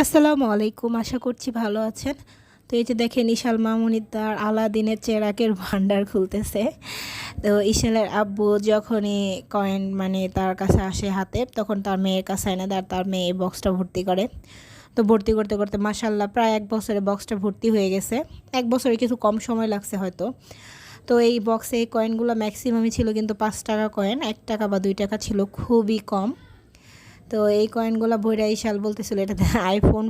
আসসালামু আলাইকুম, আশা করছি ভালো আছেন। তো এই যে দেখেন ইশাল মামুনির তার আলাদিনের চেরাকের ভান্ডার খুলতেছে। তো ইশালের আব্বু যখনই কয়েন মানে তার কাছে আসে হাতে, তখন তার মেয়ের কাছে এনে আর তার মেয়ে এই বক্সটা ভর্তি করে। তো ভর্তি করতে করতে মাসাল্লাহ প্রায় এক বছরে বক্সটা ভর্তি হয়ে গেছে। এক বছরে কিছু কম সময় লাগছে হয়তো। তো এই বক্সে এই কয়েনগুলো ম্যাক্সিমামই ছিল কিন্তু পাঁচ টাকা কয়েন এক টাকা বা দুই টাকা ছিল, খুবই কম। তো এই কয়েনগুলো ভৈরা ইশাল বলতেছিল, এটাতে আইফোন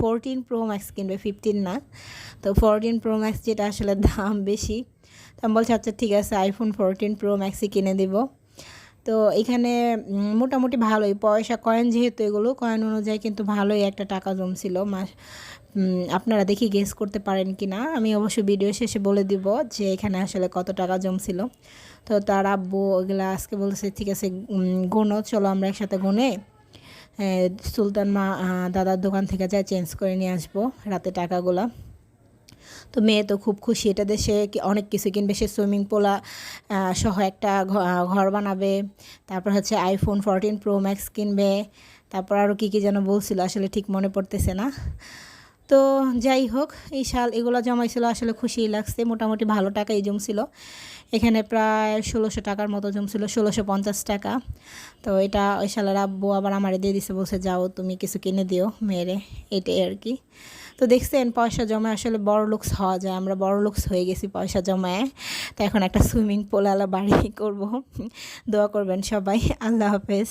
ফোরটিন প্রো ম্যাক্স কিনবে ফিফটিন না। তো ফোরটিন প্রো ম্যাক্স যেটা আসলে দাম বেশি। তো আমি বলছি আচ্ছা ঠিক আছে আইফোন ফোরটিন প্রো ম্যাক্সই কিনে দিব। তো এখানে মোটামুটি ভালোই। পয়সা কয়েন যেহেতু এগুলো কয়েন অনুযায়ী কিন্তু ভালোই একটা টাকা জমছিল। মাস আপনারা দেখি গেস করতে পারেন কি না আমি অবশ্যই ভিডিও শেষে বলে দিব যে এখানে আসলে কত টাকা জমছিল। তো তার আব্বু ওগুলা আজকে বলছে ঠিক আছে গোনো, চলো আমরা একসাথে গুনে সুলতান মা দাদার দোকান থেকে যা চেঞ্জ করে নিয়ে আসব রাতে টাকাগুলা। তো মেয়ে তো খুব খুশি। এটা দেশে অনেক কিছু কিনবে। সে সুইমিং পোলা সহ একটা ঘর বানাবে। তারপর হচ্ছে আইফোন ফোরটিন প্রো ম্যাক্স কিনবে। তারপর আরও কী কী যেন বলছিল, আসলে ঠিক মনে পড়তেছে না। তো যাই হোক, এই শাল এগুলো জমাইছিল, আসলে খুশিই লাগছে, মোটামুটি ভালো টাকাই জমছিল। এখানে প্রায় ষোলোশো টাকার মতো জমছিল, ষোলোশো পঞ্চাশ টাকা। তো এটা ওই শালের আব্বু আবার আমারে দিয়ে দিছে, বলছে, যাও, তুমি কিছু কিনে দিও মেয়েরে, এটাই আর কি। তো দেখছেন, পয়সা জমায় আসলে বড় লুকস হওয়া যায়, আমরা বড় লুকস হয়ে গেছি পয়সা জমায়। তো এখন একটা সুইমিং পুল আলা বাড়ি করব। দোয়া করবেন সবাই, আল্লাহ হাফেজ।